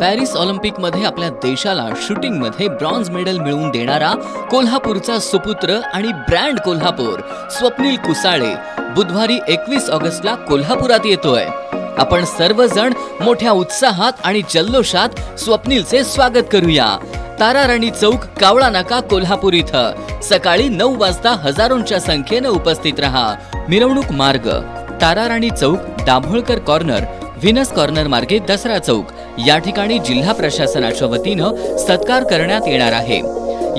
Paris ऑलिम्पिकमध्ये आपल्या देशाला शूटिंगमध्ये ब्रॉन्झ मेडल मिळवून देणारा कोल्हापूरचा सुपुत्र आणि ब्रँड कोल्हापूर स्वप्नील कुसाळे बुधवारी एकवीस ऑगस्टला कोल्हापुरात येतोय. आपण सर्वजण मोठ्या उत्साहात आणि जल्लोषात स्वप्नीलचे स्वागत करूया. तारा राणी चौक कावळा नाका कोल्हापूर इथं. सकाळी नऊ वाजता हजारोंच्या संख्येनं उपस्थित रहा. मिरवणूक मार्ग. तारा राणी चौक दाभोळकर कॉर्नर व्हिनस कॉर्नर मार्गे दसरा चौक. या ठिकाणी जिल्हा प्रशासनाच्या वतीनं सत्कार करण्यात येणार आहे.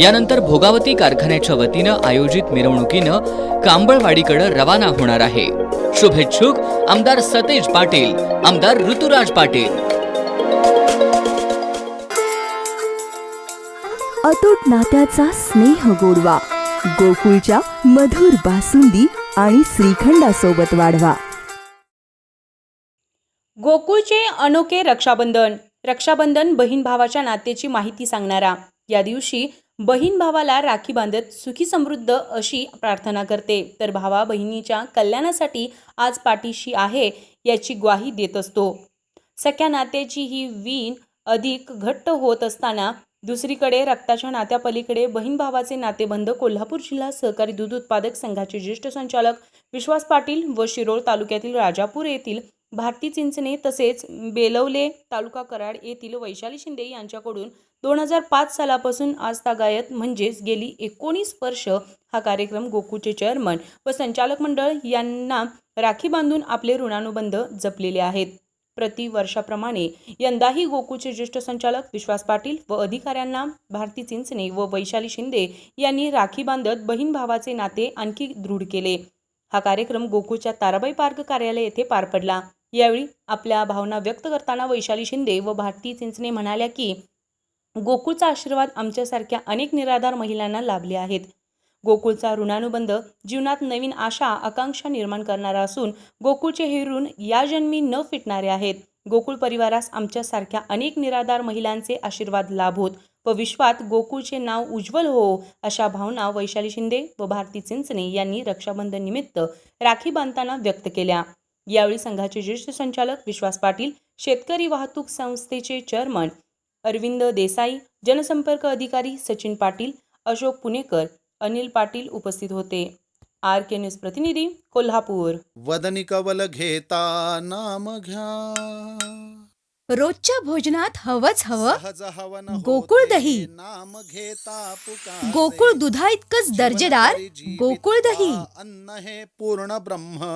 यानंतर भोगावती कारखान्याच्या वतीनं आयोजित मिरवणुकीनं कांबळवाडीकडे रवाना होणार आहे. शुभेच्छुक आमदार सतेज पाटील आमदार ऋतुराज पाटील. अतूट नात्याचा स्नेह गोडवा. गोकुळच्या मधुर बासुंदी आणि श्रीखंडासोबत वाढवा. गोकुळचे अनोखे रक्षाबंधन रक्षाबंधन बहीण भावाच्या नात्याची माहिती सांगणारा. या दिवशी बहीण भावाला राखी बांधत सुखी समृद्ध अशी प्रार्थना करते. तर भावा बहिणीच्या कल्याणासाठी आज पाठीशी आहे याची ग्वाही देत असतो. सख्या नात्याची ही वीण अधिक घट्ट होत असताना दुसरीकडे रक्ताच्या नात्यापलीकडे बहीण भावाचे नातेबंध कोल्हापूर जिल्हा सहकारी दूध उत्पादक संघाचे ज्येष्ठ संचालक विश्वास पाटील व शिरोळ तालुक्यातील राजापूर येथील भारती चिंचणे तसेच बेलवले तालुका कराड येथील वैशाली शिंदे यांच्याकडून दोन हजार पाच सालापासून आज म्हणजेच गेली एकोणीस वर्ष हा कार्यक्रम गोकुळचे चेअरमन व संचालक मंडळ यांना राखी बांधून आपले ऋणानुबंध जपलेले आहेत. प्रति वर्षाप्रमाणे यंदाही गोकुळचे ज्येष्ठ संचालक विश्वास पाटील व अधिकाऱ्यांना भारती चिंचणे व वैशाली शिंदे यांनी राखी बांधत बहीण भावाचे नाते आणखी दृढ केले. हा कार्यक्रम गोकुळच्या ताराबाई पार्क कार्यालय येथे पार पडला. यावेळी आपल्या भावना व्यक्त करताना वैशाली शिंदे व भारती चिंचणे म्हणाल्या की गोकुळचा आशीर्वाद आमच्यासारख्या अनेक निराधार महिलांना लाभले आहेत. गोकुळचा ऋणानुबंध जीवनात नवीन आशा आकांक्षा निर्माण करणारा असून गोकुळचे हे ऋण या जन्मी न फिटणारे आहेत. गोकुळ परिवारास आमच्यासारख्या अनेक निराधार महिलांचे आशीर्वाद लाभोत व विश्वात गोकुळचे नाव उज्ज्वल हो अशा भावना वैशाली शिंदे व भारती चिंचणे यांनी रक्षाबंधन निमित्त राखी बांधताना व्यक्त केल्या. यावेळी संघाचे ज्येष्ठ संचालक विश्वास पाटील शेतकरी वाहतूक संस्थेचे चेअरमन अरविंद देसाई जनसंपर्क अधिकारी सचिन पाटील अशोक पुणेकर अनिल पाटील उपस्थित होते. आर के न्यूज प्रतिनिधी कोल्हापूर. वदनी कवल घेता नाम घ्या. रोजच्या भोजनात हवंच हवं. सहज हवन गोकुळ दही. नाम घेता पुकारे. गोकुळ दुधा इतकंच दर्जेदार गोकुळ दही. अन्न हे पूर्ण ब्रह्म.